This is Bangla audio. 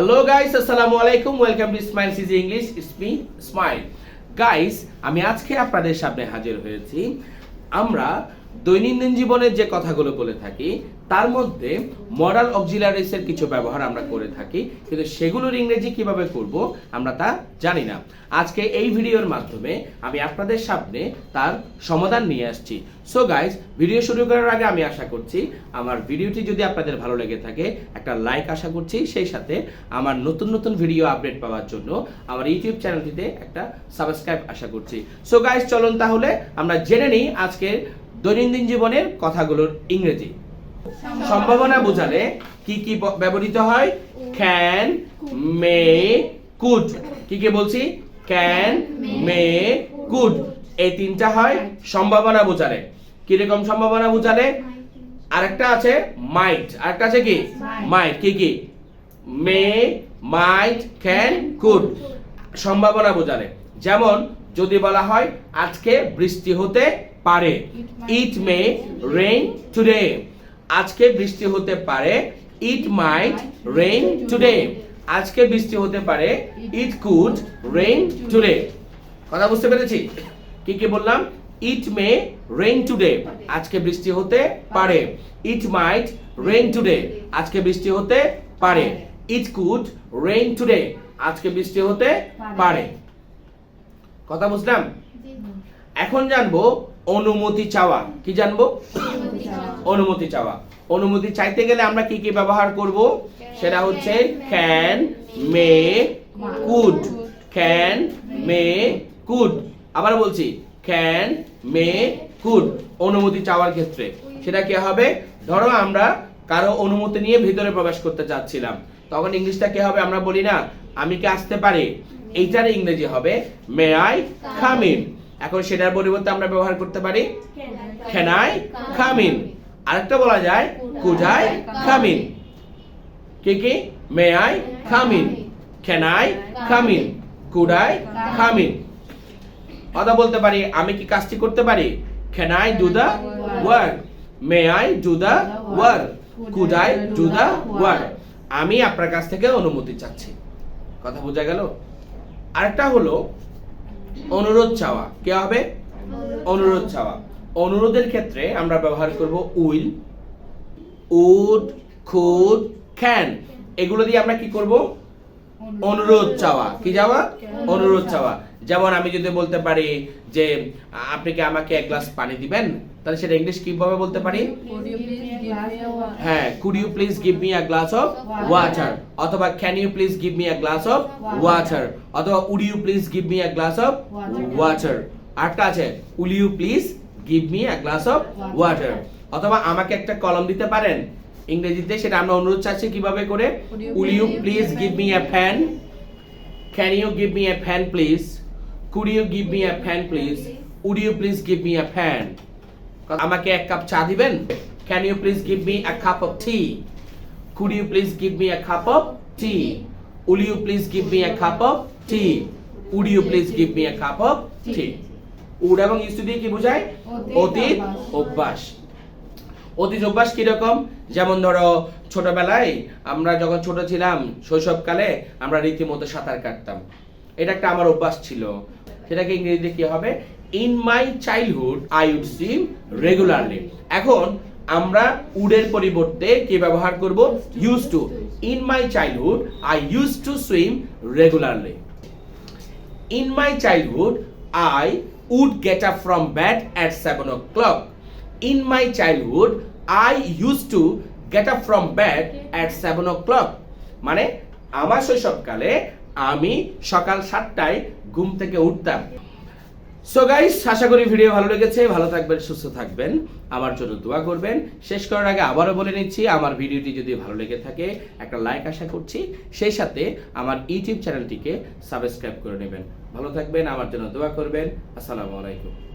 হ্যালো গাইস আসসালামু আলাইকুম welcome to smile CG English it's smile guys আমি আজকে আপনাদের সামনে হাজির হয়েছি। আমরা দৈনন্দিন জীবনের যে কথাগুলো বলে থাকি, তার মধ্যে মডাল অক্সিলারিসের কিছু ব্যবহার আমরা করে থাকি, কিন্তু সেগুলোর ইংরেজি কীভাবে করব আমরা তা জানি না। আজকে এই ভিডিওর মাধ্যমে আমি আপনাদের সামনে তার সমাধান নিয়ে আসছি। সো গাইস ভিডিও শুরু করার আগে আমি আশা করছি আমার ভিডিওটি যদি আপনাদের ভালো লেগে থাকে, একটা লাইক আশা করছি, সেই সাথে আমার নতুন নতুন ভিডিও আপডেট পাওয়ার জন্য আমার ইউটিউব চ্যানেলটিতে একটা সাবস্ক্রাইব আশা করছি। সো গাইস চলুন তাহলে আমরা জেনে নিই আজকের দৈনন্দিন জীবনের কথাগুলোর ইংরেজি। সম্ভাবনা বোঝালে কি কি ব্যবহৃত হয়? ক্যান মে কুড কি কি বলছি? ক্যান মে কুড এই তিনটা হয় সম্ভাবনা বোঝালে। কীরকম সম্ভাবনা বোঝালে? আরেকটা আছে মাইট আরেকটা আছে কি? মাইট কি কি? মে মাইট ক্যান কুড সম্ভাবনা বোঝালে। যেমন যদি বলা হয়, আজকে বৃষ্টি হতে পারে। ইট মে রেইন টুডে আজকে বৃষ্টি হতে পারে। ইট মাইট রেইন টুডে আজকে বৃষ্টি হতে পারে। ইট কুড রেইন টুডে কথা বুঝতে পেরেছি? কি কি বললাম? ইট মে রেইন টুডে আজকে বৃষ্টি হতে পারে। ইট মাইট রেইন টুডে আজকে বৃষ্টি হতে পারে। ইট কুড রেইন টুডে আজকে বৃষ্টি হতে পারে। কথা বুঝলাম? এখন জানব অনুমতি চাওয়া। কি জানব? অনুমতি চাওয়া। অনুমতি চাইতে গেলে আমরা কি কি ব্যবহার করব? সেটা হচ্ছে can may could can may could আবার বলছি ক্যান মে কুড অনুমতি চাওয়ার ক্ষেত্রে। সেটা কি হবে? ধরো আমরা কারও অনুমতি নিয়ে ভিতরে প্রবেশ করতে চাচ্ছিলাম। তখন ইংলিশটা কি হবে আমরা বলি না। আমি কি আসতে পারি? এইটার ইংরেজি হবে মে আই কাম ইন এখন সেটার পরিবর্তে আমরা ব্যবহার করতে পারি ক্যান আই কাম ইন আরেকটা বলা যায় কুড আই কাম ইন কি কি? May I come in can I come in could I come in কথা বলতে পারি, আমি কি কাজটি করতে পারি? Can I do the work may I do the work could I do the work আমি আপনার কাছ থেকে অনুমতি চাচ্ছি। কথা বোঝা গেল? আরেকটা হলো অনুরোধ চাওয়া। কে হবে? অনুরোধ চাওয়া। অনুরোধের ক্ষেত্রে আমরা ব্যবহার করব উইল উড খুড ক্যান। এগুলো দিয়ে আমরা কি করব? অনুরোধ চাওয়া। কি যাওয়া অনুরোধ চাওয়া। যেমন আমি যদি বলতে পারি যে আপনি কি আমাকে এক গ্লাস পানি দিবেন? তাহলে সেটা ইংলিশ কীভাবে বলতে পারি? হ্যাঁ could you please give me a glass of water অথবা can you please give me a glass of water অথবা would you please give me a glass of water আরেকটা আছে। Will you please give me a glass of water অথবা আমাকে একটা কলম দিতে পারেন? ইংরেজিতে সেটা আমরা অনুরোধ চাচ্ছি কীভাবে করে? Will you please give me a fan can you give me a fan please could you give me a fan please would you please give me a fan আমাকে এক কাপ চা দিবেন? Can you please give me a cup of tea could you please give me a cup of tea will you please give me a cup of tea would you please give me a cup of tea would এবং ইউজ দিয়ে কি বোঝায়? অতীত অভ্যাস। অতীত অভ্যাস কীরকম? যেমন ধরো ছোটবেলায় আমরা যখন ছোট ছিলাম শৈশবকালে আমরা রীতিমতো সাঁতার কাটতাম। এটা একটা আমার অভ্যাস ছিল। সেটাকে ইংরেজিতে কি হবে? In my childhood I would swim regularly এখন আমরা উডের পরিবর্তে কি ব্যবহার করব? Use to in my childhood I use to swim regularly in my childhood I would get up from bed at seven o'clock in my childhood I use to get up from bed at seven o'clock মানে আমার শৈশবকালে আমি সকাল সাতটায় ঘুম থেকে উঠতাম। সো গাইস আশা করি ভিডিও ভালো লেগেছে, ভালো থাকবেন, সুস্থ থাকবেন। আমার জন্য দোয়া করবেন। শেষ করার আগে আবারও বলে নিচ্ছি, আমার ভিডিওটি যদি ভালো লেগে থাকে, একটা লাইক আশা করছি। সেই সাথে আমার ইউটিউব চ্যানেলটিকে সাবস্ক্রাইব করে নেবেন। ভালো থাকবেন, আমার জন্য দোয়া করবেন। আসসালামু আলাইকুম।